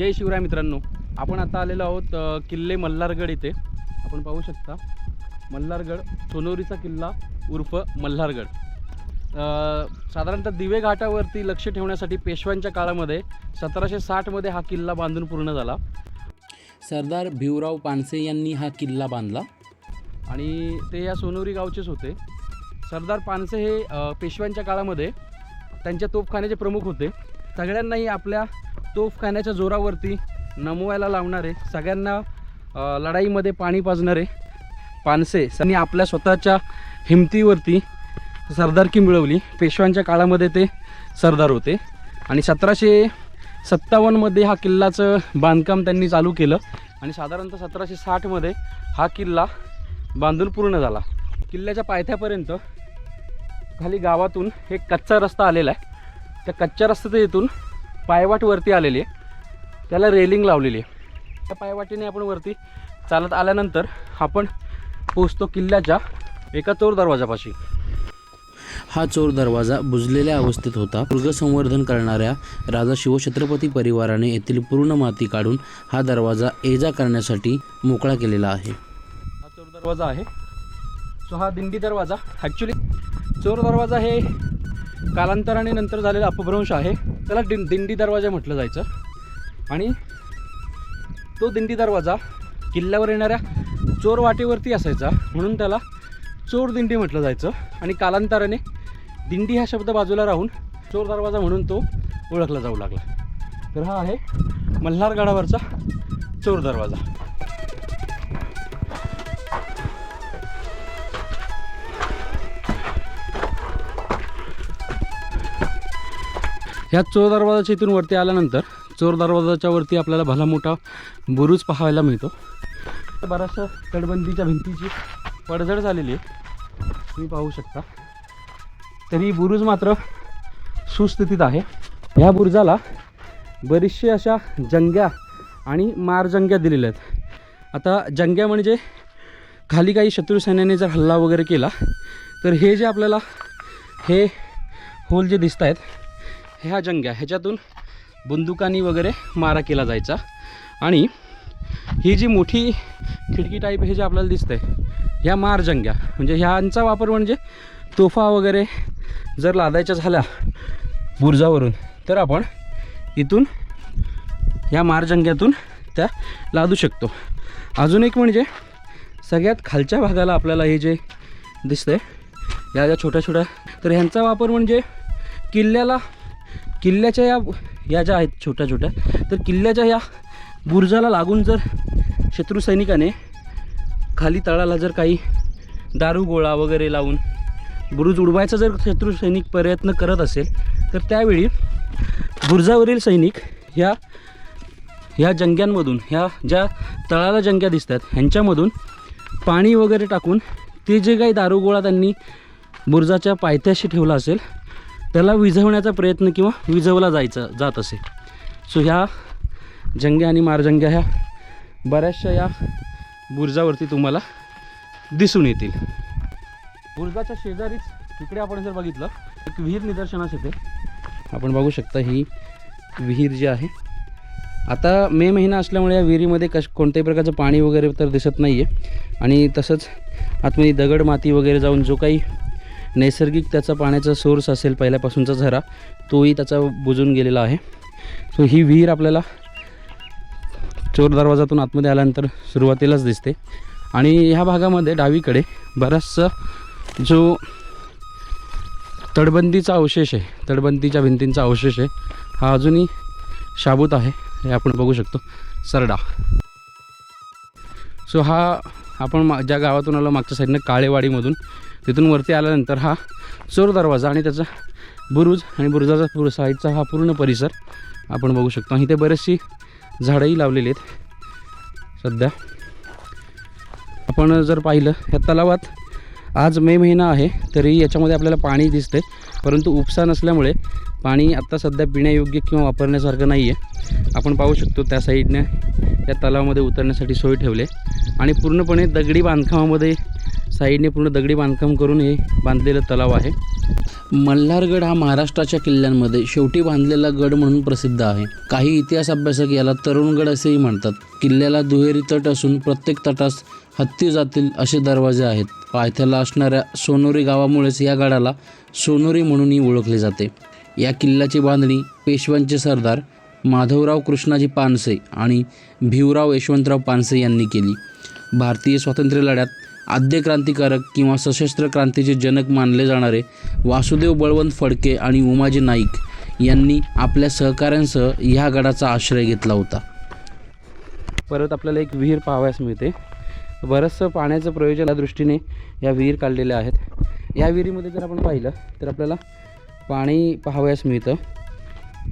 जय शिवराय मित्रांनो. आपण आता आलेलो आहोत किल्ले मल्हारगड इथे. आपण पाहू शकता मल्हारगड सोनोरीचा किल्ला उर्फ मल्हारगड. साधारणतः दिवे घाटावरती लक्ष ठेवण्यासाठी पेशव्यांच्या काळामध्ये सतराशे साठमध्ये हा किल्ला बांधून पूर्ण झाला. सरदार भिवराव पानसे यांनी हा किल्ला बांधला. आणि ते या सोनोरी गावचेच होते. सरदार पानसे हे पेशव्यांच्या काळामध्ये त्यांच्या तोफखान्याचे प्रमुख होते. सगळ्यांनाही आपल्या तोफखान्याच्या जोरावरती नमवायला लावणारे सगळ्यांना लढाईमध्ये पाणी पाजणारे पानसे यांनी आपल्या स्वतःच्या हिमतीवरती सरदारकी मिळवली. पेशव्यांच्या काळामध्ये ते सरदार होते. आणि सतराशे सत्तावन्नमध्ये हा किल्लाचं बांधकाम त्यांनी चालू केलं. आणि साधारणतः सतराशे साठमध्ये हा किल्ला बांधून पूर्ण झाला. किल्ल्याच्या पायथ्यापर्यंत खाली गावातून एक कच्चा रस्ता आलेला आहे. त्या कच्च्या रस्त्याच्या इथून पायवाट वरती आलेली आहे. त्याला रेलिंग लावलेली आहे. त्या पायवाटीने आपण वरती चालत आल्यानंतर आपण पोचतो किल्ल्याच्या एका चोर दरवाजापाशी. हा चोर दरवाजा बुजलेल्या अवस्थेत होता. दुर्ग संवर्धन करणाऱ्या राजा शिवछत्रपती परिवाराने येथील पूर्ण माती काढून हा दरवाजा ये जा करण्यासाठी मोकळा केलेला आहे. हा चोर दरवाजा आहे. सो हा दिंडी दरवाजा. ॲक्च्युली चोर दरवाजा हे कालांतराने नंतर झालेला अपभ्रंश आहे. त्याला दिं दिंडी दरवाजा म्हटलं जायचं. आणि तो दिंडी दरवाजा किल्ल्यावर येणाऱ्या चोर वाटेवरती असायचा. म्हणून त्याला चोर दिंडी म्हटलं जायचं. आणि कालांतराने दिंडी हा शब्द बाजूला राहून चोर दरवाजा म्हणून तो ओळखला जाऊ लागला. तर हा आहे मल्हारगडावरचा चोर दरवाजा. ह्या चोर दरवाजाच्या इथून वरती आल्यानंतर चोर दरवाजाच्या वरती आपल्याला भला मोठा बुरुज पाहायला मिळतो. बऱ्याचशा तटबंदीच्या भिंतीची पडझड झालेली आहे. तुम्ही पाहू शकता. तरी बुरुज मात्र सुस्थितीत आहे. ह्या बुरुजाला बरीचशे अशा जंग्या आणि मारजंग्या दिलेल्या आहेत. आता जंग्या म्हणजे खाली काही शत्रूसैन्याने जर हल्ला वगैरे केला तर हे जे आपल्याला हे होल जे दिसत आहेत ह्या जंग्या ह्याच्यातून बंदुकांनी वगैरे मारा केला जायचा. आणि ही जी मोठी खिडकी टाईप हे जे आपल्याला दिसतंय ह्या मारजंग्या म्हणजे ह्यांचा वापर म्हणजे तोफा वगैरे जर लादायच्या झाल्या बुर्जावरून तर आपण इथून ह्या मारजंग्यातून त्या लादू शकतो. अजून एक म्हणजे सगळ्यात खालच्या भागाला आपल्याला हे जे दिसतंय या ज्या छोट्या छोट्या तर ह्यांचा वापर म्हणजे किल्ल्याला किल्ल्याच्या या या ज्या आहेत छोट्या छोट्या तर किल्ल्याच्या या बुर्जाला लागून जर शत्रू सैनिकाने खाली तळाला जर काही दारू गोळा वगैरे लावून बुरुज उडवायचा जर शत्रू सैनिक प्रयत्न करत असेल तर त्यावेळी बुर्जावरील सैनिक ह्या ह्या जंग्यांमधून ह्या ज्या तळाला जंग्या दिसतात ह्यांच्यामधून पाणी वगैरे टाकून ते जे काही दारूगोळा त्यांनी बुर्जाच्या पायथ्याशी ठेवला असेल त्याला विझवण्याचा प्रयत्न किंवा विझवला जायचं जात असे. सो ह्या जंग्या आणि मारजंग्या ह्या बऱ्याचशा या बुर्जावरती तुम्हाला दिसून येतील. बुर्जाच्या शेजारीच इकडे आपण जर बघितलं एक विहीर निदर्शनास येते. आपण बघू शकता ही विहीर जी आहे. आता मे महिना असल्यामुळे या विहिरीमध्ये कश कोणत्याही प्रकारचं पाणी वगैरे तर दिसत नाही आहे आणि तसंच आतमध्ये दगड माती वगैरे जाऊन जो काही नैसर्गिक त्याचा पाण्याचा सोर्स असेल पहिल्यापासूनचा झरा तोही त्याचा बुजून गेलेला आहे. सो ही विहीर आपल्याला चोर दरवाजातून आतमध्ये आल्यानंतर सुरुवातीलाच दिसते. आणि ह्या भागामध्ये डावीकडे बराचसा जो तटबंदीचा अवशेष आहे तटबंदीच्या भिंतींचा अवशेष आहे हा अजूनही शाबूत आहे. हे आपण बघू शकतो. सरडा. सो हा आपण मा ज्या गावातून आलो मागच्या साईडनं काळेवाडीमधून तिथून वरती आल्यानंतर हा चोर दरवाजा आणि त्याचा बुरुज आणि बुरुजाचा पूर साईडचा हा पूर्ण परिसर आपण बघू शकतो. आणि इथे बरेचशी झाडंही लावलेली आहेत. सध्या आपण जर पाहिलं ह्या तलावात आज मे महिना आहे तरी याच्यामध्ये आपल्याला पाणी दिसते परंतु उपसा नसल्यामुळे पाणी आत्ता सध्या पिण्यायोग्य किंवा वापरण्यासारखं नाही आहे आपण पाहू शकतो त्या साईडने त्या तलावामध्ये उतरण्यासाठी सोय ठेवले. आणि पूर्णपणे दगडी बांधकामामध्ये साईडने पूर्ण दगडी बांधकाम करून हे बांधलेलं तलाव आहे. मल्हारगड हा महाराष्ट्राच्या किल्ल्यांमध्ये शेवटी बांधलेला गड म्हणून प्रसिद्ध आहे. काही इतिहास अभ्यासक याला तरुणगड असेही म्हणतात. किल्ल्याला दुहेरी तट असून प्रत्येक तटास हत्ती जातील असे दरवाजे आहेत. पायथ्याला असणाऱ्या सोनोरी गावामुळेच या गडाला सोनोरी म्हणूनही ओळखले जाते. या किल्ल्याची बांधणी पेशव्यांचे सरदार माधवराव कृष्णाजी पानसे आणि भिवराव यशवंतराव पानसे यांनी केली. भारतीय स्वातंत्र्य लढ्यात आद्य क्रांतिकारक किंवा सशस्त्र क्रांतीचे जनक मानले जाणारे वासुदेव बळवंत फडके आणि उमाजी नाईक यांनी आपल्या सहकाऱ्यांसह ह्या गडाचा आश्रय घेतला होता. परत आपल्याला एक विहीर पाहावयास मिळते. बरंचसं पाण्याचं प्रयोजन दृष्टीने या विहीर काढलेल्या आहेत. या विहिरीमध्ये जर आपण पाहिलं तर आपल्याला पाणी पाहावयास मिळतं.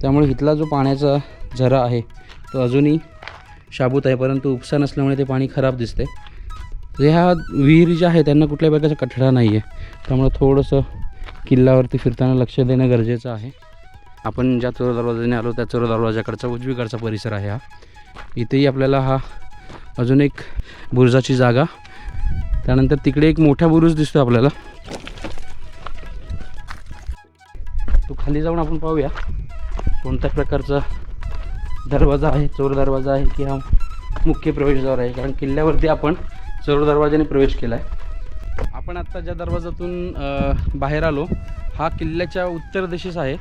त्यामुळे इथला जो पाण्याचा झरा आहे तो अजूनही शाबूत आहे परंतु उपसा नसल्यामुळे ते पाणी खराब दिसते म्हणजे ह्या विहिरी ज्या आहेत त्यांना कुठल्या प्रकारचा कठडा नाही आहे त्यामुळे थोडंसं किल्ल्यावरती फिरताना लक्ष देणं गरजेचं आहे. आपण ज्या चोर दरवाजाने आलो त्या चोर दरवाजाकडचा उजवीकडचा परिसर आहे हा. इथेही आपल्याला हा अजून एक बुरुजाची जागा. त्यानंतर तिकडे एक मोठा बुरुज दिसतो आपल्याला. तो खाली जाऊन आपण पाहूया. कोणत्या प्रकारचा दरवाजा आहे चोर दरवाजा आहे की हा मुख्य प्रवेशद्वार आहे. कारण किल्ल्यावरती आपण चोर दरवाजाने प्रवेश केला आहे आपण आत्ता ज्या दरवाजातून बाहेर आलो हा किल्ल्याच्या उत्तर दिशेस आहे.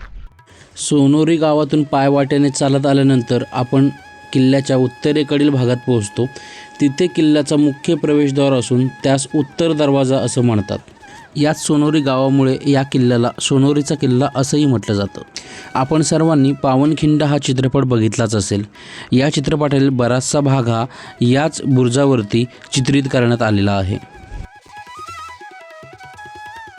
सोनोरी गावातून पायवाट्याने चालत आल्यानंतर आपण किल्ल्याच्या उत्तरेकडील भागात पोहोचतो. तिथे किल्ल्याचा मुख्य प्रवेशद्वार असून त्यास उत्तर दरवाजा असं म्हणतात. याच सोनोरी गावामुळे या किल्ल्याला सोनोरीचा किल्ला असंही म्हटलं जातं. आपण सर्वांनी पावनखिंड हा चित्रपट बघितलाच असेल. या चित्रपटातील बराचसा भाग हा याच बुर्जावरती चित्रित करण्यात आलेला आहे.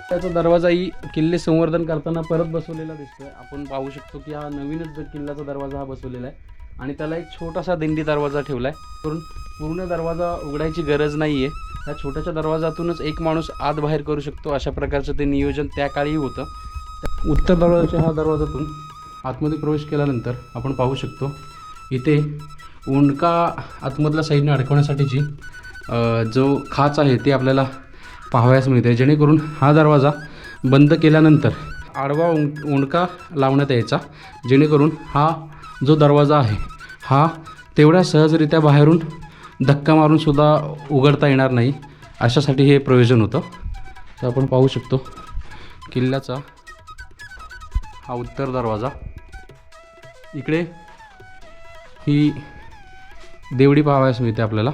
त्याचा दरवाजाही किल्ले संवर्धन करताना परत बसवलेला दिसतोय. आपण पाहू शकतो की हा नवीनच किल्ल्याचा दरवाजा हा बसवलेला आहे. आणि त्याला एक छोटासा दिंडी दरवाजा ठेवला आहे करून पूर्ण दरवाजा उघडायची गरज नाही आहे त्या छोट्याशा दरवाजातूनच एक माणूस आत बाहेर करू शकतो अशा प्रकारचं ते नियोजन त्या काळी होतं. उत्तर दरवाजाच्या हा दरवाजातून आतमध्ये प्रवेश केल्यानंतर आपण पाहू शकतो इथे उंडका आतमधल्या साईडने अडकवण्यासाठीची जो खाच आहे ते आपल्याला पाहावयास मिळते. जेणेकरून हा दरवाजा बंद केल्यानंतर आडवा उं उंडका लावण्यात यायचा जेणेकरून हा जो दरवाजा आहे हा तेवढ्या सहजरित्या बाहेरून धक्का मारूनसुद्धा उघडता येणार नाही. अशासाठी हे प्रयोजन होतं. तर आपण पाहू शकतो. किल्ल्याचा हा उत्तर दरवाजा. इकडे ही देवडी पाहावयास मिळते आपल्याला.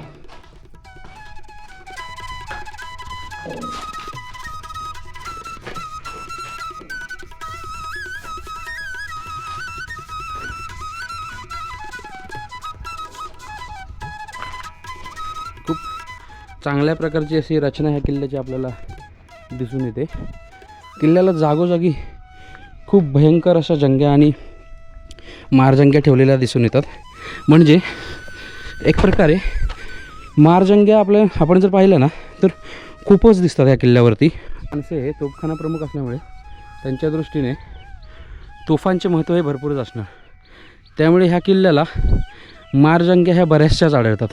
चांगल्या प्रकारची अशी रचना ह्या किल्ल्याची आपल्याला दिसून येते. किल्ल्याला जागोजागी खूप भयंकर अशा जंग्या आणि मारजंग्या ठेवलेल्या दिसून येतात. म्हणजे एक प्रकारे मारजंग्या आपल्या आपण जर पाहिलं ना तर खूपच दिसतात ह्या किल्ल्यावरती. माणसे हे तोफखाना प्रमुख असल्यामुळे त्यांच्या दृष्टीने तोफांचे महत्त्व हे भरपूरच असणार. त्यामुळे ह्या किल्ल्याला मारजंग्या ह्या बऱ्याचशाच आढळतात.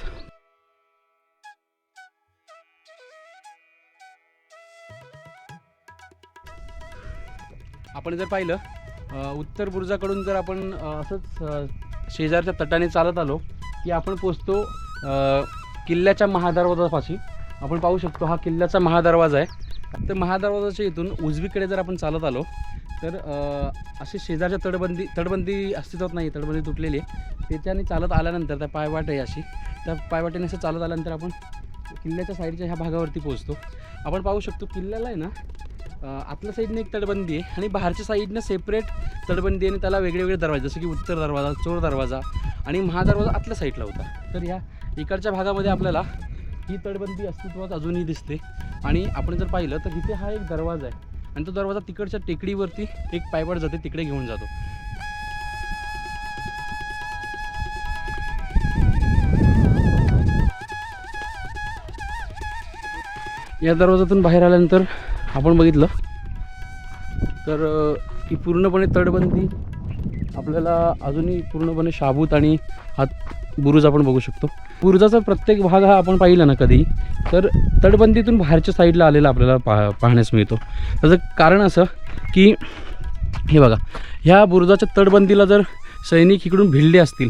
आपण जर पाहिलं उत्तर बुर्जाकडून जर आपण असंच शेजारच्या तटाने चालत आलो की आपण पोचतो किल्ल्याच्या महादरवाजापाशी. आपण पाहू शकतो हा किल्ल्याचा महादरवाजा आहे. तर महादरवाजाच्या इथून उजवीकडे जर आपण चालत आलो तर असे शेजारच्या तटबंदी तटबंदी अस्तित्वात नाही तटबंदी तुटलेली आहे. त्याच्याने चालत आल्यानंतर त्या पायवाट आहे अशी त्या पायवाटेने असं चालत आल्यानंतर आपण किल्ल्याच्या साईडच्या ह्या भागावरती पोहोचतो. आपण पाहू शकतो किल्ल्याला आहे ना आतल्या साईडने एक तटबंदी आहे आणि बाहेरच्या साईडनं सेपरेट तटबंदी आणि त्याला वेगळे वेगळे दरवाजे जसं की उत्तर दरवाजा चोर दरवाजा आणि महादरवाजा आतल्या साईडला होता. तर ह्या इकडच्या भागामध्ये आपल्याला ही तटबंदी अस्तित्वात अजूनही दिसते. आणि आपण जर पाहिलं तर इथे हा एक दरवाजा आहे. आणि तो दरवाजा तिकडच्या टेकडीवरती एक पायवाट जाते तिकडे घेऊन जातो. या दरवाजातून बाहेर आल्यानंतर आपण बघितलं. तर ही पूर्णपणे तटबंदी आपल्याला अजूनही पूर्णपणे शाबूत आणि हात बुरुज आपण बघू शकतो. बुरुजाचा प्रत्येक भाग हा आपण पाहिला ना कधी तर तटबंदीतून बाहेरच्या साईडला आलेला आपल्याला पाह पाहण्यास मिळतो. त्याचं कारण असं की हे बघा ह्या बुरुजाच्या तटबंदीला जर सैनिक इकडून भिडले असतील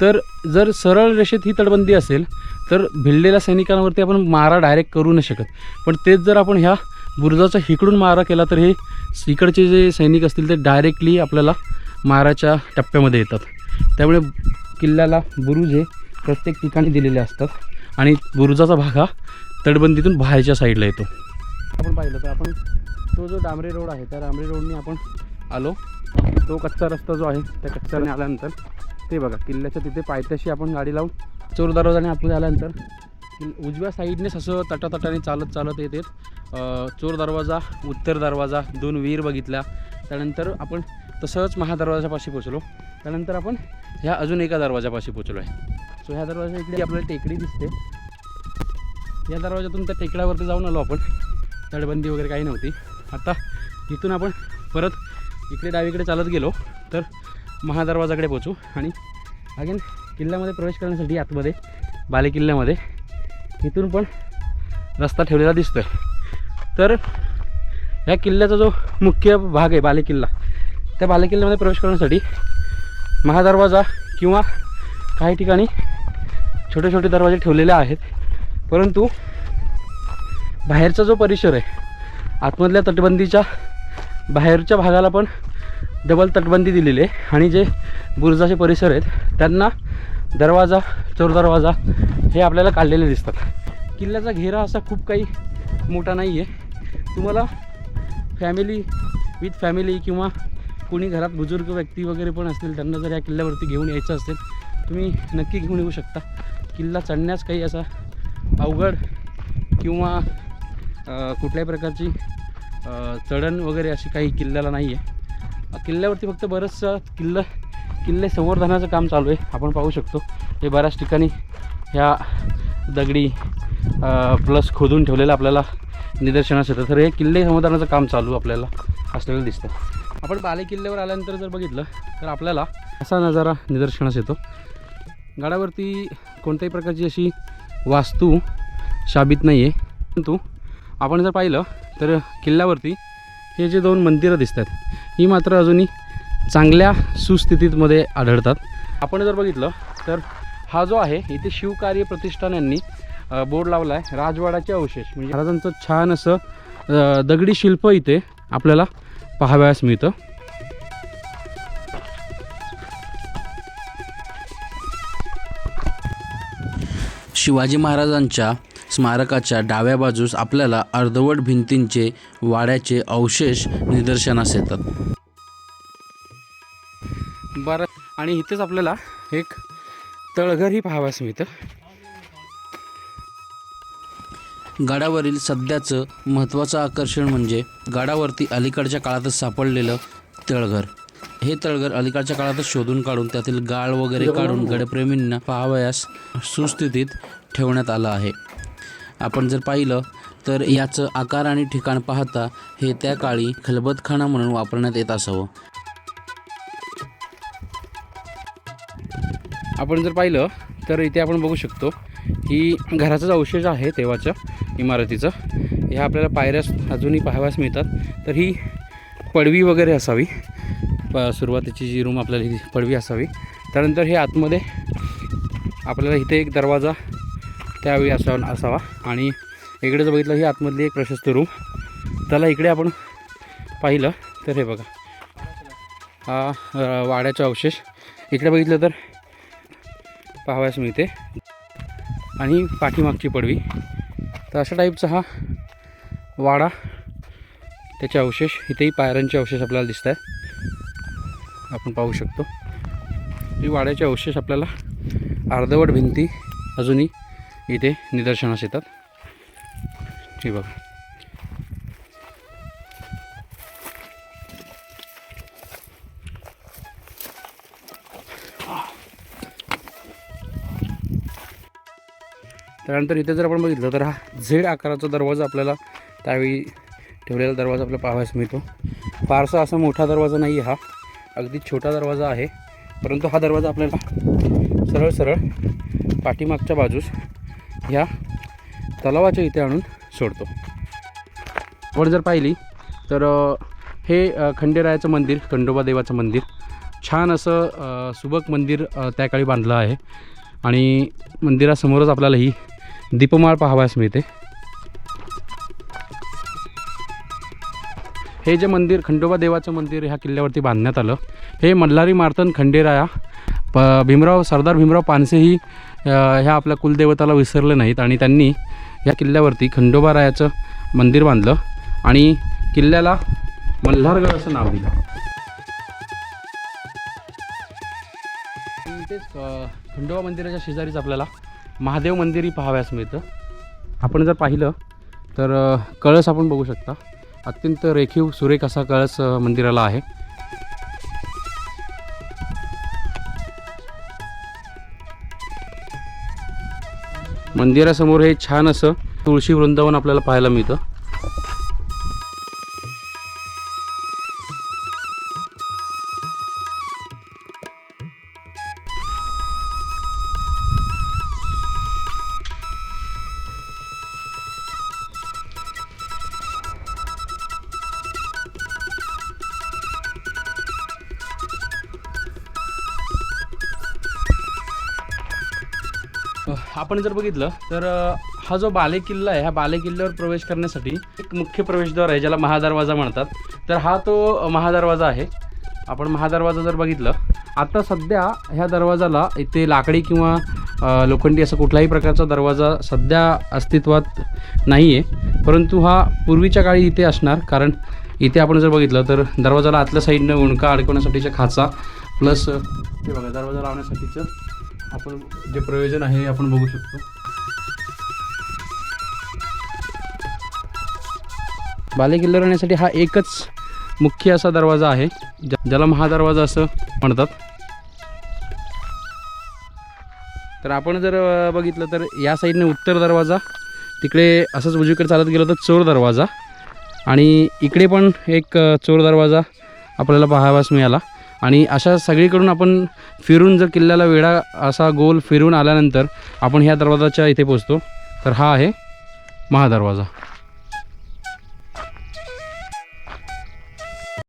तर जर सरळ रेषेत ही तटबंदी असेल तर भिडलेल्या सैनिकांवरती आपण मारा डायरेक्ट करू नाही शकत. पण तेच जर आपण ह्या बुरुजाचा इकडून मारा केला तर हे इकडचे जे सैनिक असतील ते डायरेक्टली आपल्याला माराच्या टप्प्यामध्ये येतात. त्यामुळे किल्ल्याला बुरुज हे प्रत्येक ठिकाणी दिलेले असतात आणि बुरुजाचा भाग हा तटबंदीतून बाहेरच्या साईडला येतो. आपण पाहिलं तर आपण तो जो डांबरे रोड आहे त्या डांबरे रोडने आपण आलो. तो कच्चा रस्ता जो आहे त्या कच्च्याने आल्यानंतर ते बघा किल्ल्याच्या तिथे पायथ्याशी आपण गाडी लावून चोर दरवाजाने आतमध्ये आल्यानंतर उजव्या साईडनेच असं तटातटाने चालत चालत येत आहेत चोर दरवाजा उत्तर दरवाजा दोन विहीर बघितल्या. त्यानंतर आपण तसंच महादरवाजापाशी पोचलो त्यानंतर आपण ह्या अजून एका दरवाजापाशी पोचलो आहे. सो ह्या दरवाजा इकडे आपल्याला टेकडी दिसते. या दरवाजातून त्या टेकड्यावरती जाऊन आलो आपण. तटबंदी वगैरे काही नव्हती. आता इथून आपण परत इकडे डावीकडे चालत गेलो तर महादरवाजाकडे पोचू आणि अगेन किल्ल्यामध्ये प्रवेश करण्यासाठी आतमध्ये बालेकिल्ल्यामध्ये इथून पण रस्ता ठेवलेला दिसतो आहे तर ह्या किल्ल्याचा जो मुख्य भाग आहे बालेकिल्ला त्या बालेकिल्ल्यामध्ये प्रवेश करण्यासाठी महादरवाजा किंवा काही ठिकाणी छोटे छोटे दरवाजे ठेवलेले आहेत. परंतु बाहेरचा जो परिसर आहे आतमधल्या तटबंदीच्या बाहेरच्या भागाला पण डबल तटबंदी दिलेली आहे. आणि जे बुरुजाचे परिसर आहेत त्यांना दरवाजा चोर दरवाजा हे आपल्याला काढलेले दिसतात. किल्ल्याचा घेरा असा खूप काही मोठा नाही आहे तुम्हाला फॅमिली विथ फॅमिली किंवा कोणी घरात बुजुर्ग व्यक्ती वगैरे पण असतील त्यांना जर या किल्ल्यावरती घेऊन यायचं असेल तुम्ही नक्की घेऊन येऊ शकता. किल्ला चढण्यास काही असा अवघड किंवा कुठल्याही प्रकारची चढण वगैरे अशी काही किल्ल्याला नाही आहे किल्ल्यावरती फक्त बरंचसं किल्लं किल्ले संवर्धनाचं काम चालू आहे. आपण पाहू शकतो. हे बऱ्याच ठिकाणी ह्या दगडी प्लस खोदून ठेवलेलं आपल्याला निदर्शनास येतं. तर हे किल्ले संवर्धनाचं काम चालू आपल्याला असलेलं दिसतं आपण बाले किल्ल्यावर आल्यानंतर जर बघितलं तर आपल्याला असा नजारा निदर्शनास येतो. गडावरती कोणत्याही प्रकारची अशी वास्तू शाबित नाही आहे परंतु आपण जर पाहिलं तर किल्ल्यावरती हे जे दोन मंदिरं दिसतात ही मात्र अजूनही चांगल्या सुस्थितीमध्ये आढळतात. आपण जर बघितलं तर हा जो आहे इथे शिवकार्य प्रतिष्ठान यांनी बोर्ड लावला आहे राजवाड्याचे अवशेष. म्हणजे महाराजांचं छान असं दगडी शिल्प इथे आपल्याला पाहावयास मिळतं. शिवाजी महाराजांच्या स्मारकाच्या डाव्या बाजूस आपल्याला अर्धवट भिंतींचे वाड्याचे अवशेष निदर्शनास येतात. बरं आणि इथेच आपल्याला एक तळघरही पाहावयास मिळतं. गडावरील सध्याचं महत्त्वाचं आकर्षण म्हणजे गडावरती अलीकडच्या काळातच सापडलेलं तळघर. हे तळघर अलीकडच्या काळातच शोधून काढून त्यातील गाळ वगैरे काढून गडप्रेमींना पाहावयास सुस्थितीत ठेवण्यात आलं आहे. आपण जर पाहिलं तर याचं आकार आणि ठिकाण पाहता हे त्या काळी खलबतखाना म्हणून वापरण्यात येत असावं. आपण जर पाहिलं तर इथे आपण बघू शकतो की घराचाच अवशेष आहे तेव्हाचं इमारतीचं. ह्या आपल्याला पायऱ्या अजूनही पाहाव्यास मिळतात. तर ही पडवी वगैरे असावी. प सुरुवातीची जी रूम आपल्याला ही पडवी असावी. त्यानंतर हे आतमध्ये आपल्याला इथे एक दरवाजा त्यावेळी असा असावा. आणि इकडे जर बघितलं ही आतमधली एक प्रशस्त रूम. त्याला इकडे आपण पाहिलं तर हे बघा. हा वाड्याचा अवशेष. इकडे बघितलं तर पाहावयास मिळते. आणि पाठीमागची पडवी. तर अशा टाईपचा हा वाडा त्याचे अवशेष इथेही पायऱ्यांचे अवशेष आपल्याला दिसत आहेत आपण पाहू शकतो. ही वाड्याचे अवशेष आपल्याला अर्धवट भिंती अजूनही इथे निदर्शनास येतात. हे बघा. त्यानंतर इथे जर आपण बघितलं तर हा झेड आकाराचा दरवाजा आपल्याला त्यावेळी ठेवलेला दरवाजा आपल्याला पाहावयास मिळतो. फारसा असा मोठा दरवाजा नाही हा. अगदी छोटा दरवाजा आहे. परंतु हा दरवाजा आपल्याला सरळ सरळ पाठीमागच्या बाजूस ह्या तलावाच्या इथे आणून सोडतो. आपण जर पाहिली तर हे खंडेरायाचं मंदिर खंडोबा देवाचं मंदिर. छान असं सुबक मंदिर त्या काळी बांधलं आहे. आणि मंदिरासमोरच आपल्याला ही दीपमाळ पाहावयास मिळते. हे जे मंदिर खंडोबा देवाचं मंदिर ह्या किल्ल्यावरती बांधण्यात आलं. हे मल्हारी मार्तन खंडेराया प भीमराव सरदार भीमराव पानसेही ह्या आपल्या कुलदेवताला विसरले नाहीत आणि त्यांनी या किल्ल्यावरती खंडोबारायाचं मंदिर बांधलं आणि किल्ल्याला मल्हारगड असं नाव दिलं. तेच खंडोबा मंदिराच्या शेजारीच आपल्याला महादेव मंदिरही पाहाव्यास मिळतं. आपण जर पाहिलं तर कळस आपण बघू शकता. अत्यंत रेखीव सुरेख असा कळस मंदिराला आहे. मंदिरासमोर हे छान असं तुळशी वृंदावन आपल्याला पाहायला मिळतं. आपण जर बघितलं तर हा जो बाले किल्ला आहे ह्या बाले किल्ल्यावर प्रवेश करण्यासाठी एक मुख्य प्रवेशद्वार आहे ज्याला महादरवाजा म्हणतात. तर हा तो महादरवाजा आहे. आपण महादरवाजा जर बघितलं आता सध्या ह्या दरवाजाला इथे लाकडी किंवा लोखंडी असं कुठलाही प्रकारचा दरवाजा सध्या अस्तित्वात नाही आहे परंतु हा पूर्वीच्या काळी इथे असणार कारण इथे आपण जर बघितलं तर दरवाजाला आतल्या साईडनं उणका अडकवण्यासाठीच्या खाचा प्लस ते बघा दरवाजा लावण्यासाठीचं आपण जे प्रयोजन आहे हे आपण बघू शकतो. बाले राहण्यासाठी हा एकच मुख्य असा दरवाजा आहे ज्या- ज्याला महादरवाजा असं म्हणतात. तर आपण जर बघितलं तर या साईडने उत्तर दरवाजा तिकडे असंच उजवीकडे चालत गेलो तर चोर दरवाजा आणि इकडे पण एक चोर दरवाजा आपल्याला पाहावास मिळाला. आणि अशा सगळीकडून आपण फिरून जर किल्ल्याला वेढा असा गोल फिरून आल्यानंतर आपण ह्या दरवाजाच्या इथे पोचतो. तर हा आहे महादरवाजा.